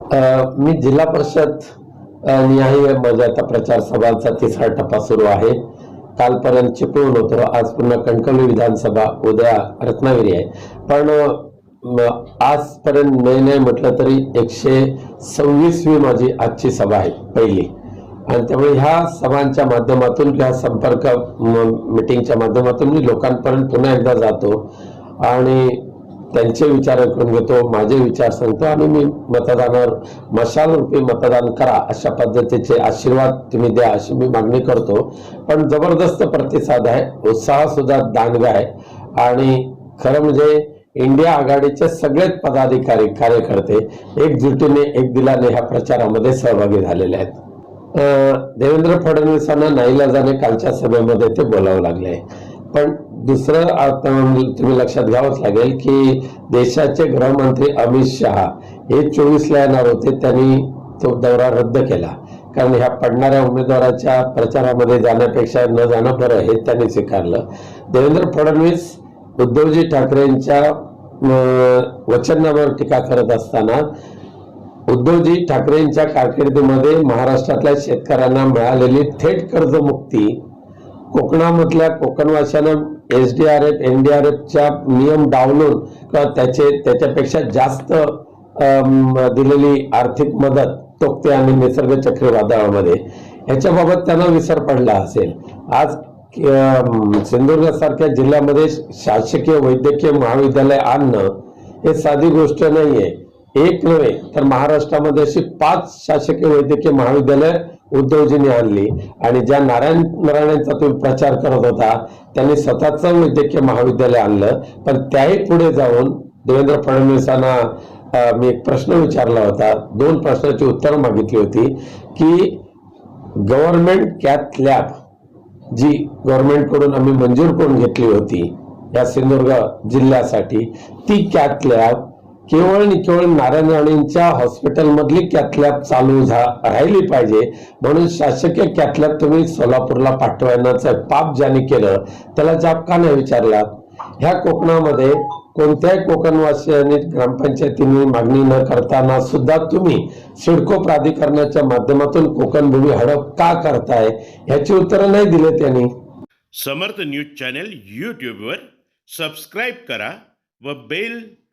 मी जिल्हा परिषद निहाय माझ्या आता प्रचार सभांचा तिसरा टप्पा सुरू आहे. कालपर्यंत चिपळूण होतो आज पुन्हा कणकवली विधानसभा उद्या रत्नागिरी आहे. पण आजपर्यंत नाही नाही म्हटलं तरी एकशे सव्वीसवी माझी आजची सभा आहे पहिली. आणि त्यामुळे ह्या सभांच्या माध्यमातून किंवा संपर्क मिटिंगच्या माध्यमातून मी लोकांपर्यंत पुन्हा एकदा जातो. आणि त्यांचे विचार ऐकून घेतो माझे विचार सांगतो आणि मी मतदानावर मशाल रूपी मतदान करा अशा पद्धतीचे आशीर्वाद तुम्ही द्या अशी मी मागणी करतो. पण जबरदस्त प्रतिसाद आहे उत्साह सुद्धा दानगा आहे. आणि खरं म्हणजे इंडिया आघाडीचे सगळेच पदाधिकारी कार्यकर्ते एकजुटीने एक दिलाने ह्या प्रचारामध्ये सहभागी झालेले आहेत. अं, देवेंद्र फडणवीसांना नाईलाजाने कालच्या सभेमध्ये ते बोलावं लागले. पण दुसरं आता म्हणजे तुम्ही लक्षात घ्यावंच लागेल की देशाचे गृहमंत्री अमित शहा हे चोवीसला येणार होते त्यांनी तो दौरा रद्द केला. कारण ह्या पडणाऱ्या उमेदवाराच्या प्रचारामध्ये जाण्यापेक्षा न जाणं बरं हे त्यांनी स्वीकारलं. देवेंद्र फडणवीस उद्धवजी ठाकरेंच्या वचनावर टीका करत असताना उद्धवजी ठाकरेंच्या कारकिर्दीमध्ये महाराष्ट्रातल्या शेतकऱ्यांना मिळालेली थेट कर्जमुक्ती कोकणामधल्या कोकणवाशांना S D R F N D R एफच्या नियम डावलून किंवा त्याचे त्याच्यापेक्षा जास्त दिलेली आर्थिक मदत तोकते आणि निसर्ग चक्रीवादळामध्ये. याच्याबाबत त्यांना विसर पडला असेल. आज सिंधुदुर्गसारख्या सिंधुदुर्ग सारख्या जिल्ह्यामध्ये शासकीय वैद्यकीय महाविद्यालय आणणं हे साधी गोष्ट नाहीये. एक नव्हे तर महाराष्ट्रामध्ये अशी पाच शासकीय वैद्यकीय महाविद्यालय उद्धवजींनी आणली आणि ज्या नारायण नारायणांचा तुम्ही प्रचार करत होता त्यांनी स्वतःचं वैद्यकीय महाविद्यालय आणलं. पण त्याही पुढे जाऊन देवेंद्र फडणवीसांना मी एक प्रश्न विचारला होता. दोन प्रश्नाची उत्तरं मागितली होती की गव्हर्नमेंट कॅथ लॅब जी गव्हर्नमेंटकडून आम्ही मंजूर करून घेतली होती या सिंधुदुर्ग जिल्ह्यासाठी ती कॅथ लॅब केवळ आणि केवळ नारायण राणेंच्या हॉस्पिटलमधली कॅथलॅब चालू झा राहिली पाहिजे. म्हणून शासकीय कॅथलॅब तुम्ही सोलापूरला पाठवण्याचं पाप ज्याने केलं त्याला जाब का नाही विचारला ह्या कोकणामध्ये कोणत्याही कोकणवासियांनी ग्रामपंचायतींनी मागणी न करताना सुद्धा तुम्ही सिडको प्राधिकरणाच्या माध्यमातून कोकण भूमी हडप का करताय? ह्याची उत्तरं नाही दिले त्यांनी समर्थ न्यूज चॅनल यूट्यूबवर सबस्क्राईब करा व बेल